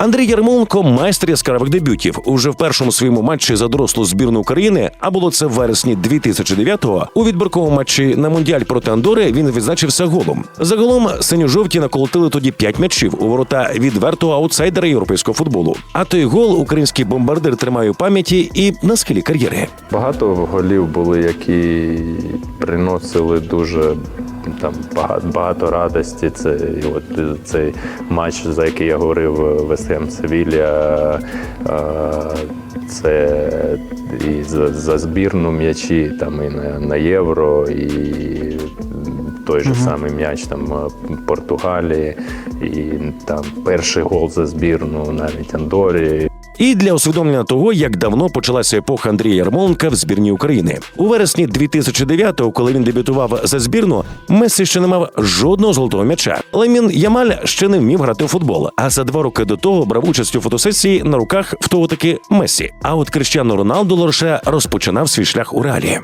Андрій Ярмоленко майстер яскравих дебютів. Уже в першому своєму матчі за дорослу збірну України, а було це в вересні 2009-го, У відбірковому матчі на мундіаль проти Андори він відзначився голом. Загалом синьо-жовті наколотили тоді п'ять м'ячів у ворота відвертого аутсайдера європейського футболу. А той гол український бомбардир тримає у пам'яті і на схилі кар'єри. Багато голів були, які приносили дуже там багато, радості. Це і от цей матч, за який я говорив, Весем Севілля. Це і за, за збірну м'ячі, там і на, на євро, і той же самий м'яч там е, Португалії, і там перший гол за збірну, навіть Андорі. І для усвідомлення того, як давно почалася епоха Андрія Ярмоленка в збірні України у вересні 2009-го, коли він дебютував за збірну, Месі ще не мав жодного золотого м'яча. Лемін Ямаль ще не вмів грати в футбол. А за два роки до того брав участь у фотосесії на руках в того таки Месі. А от Крищану Роналду лише розпочинав свій шлях у реалі.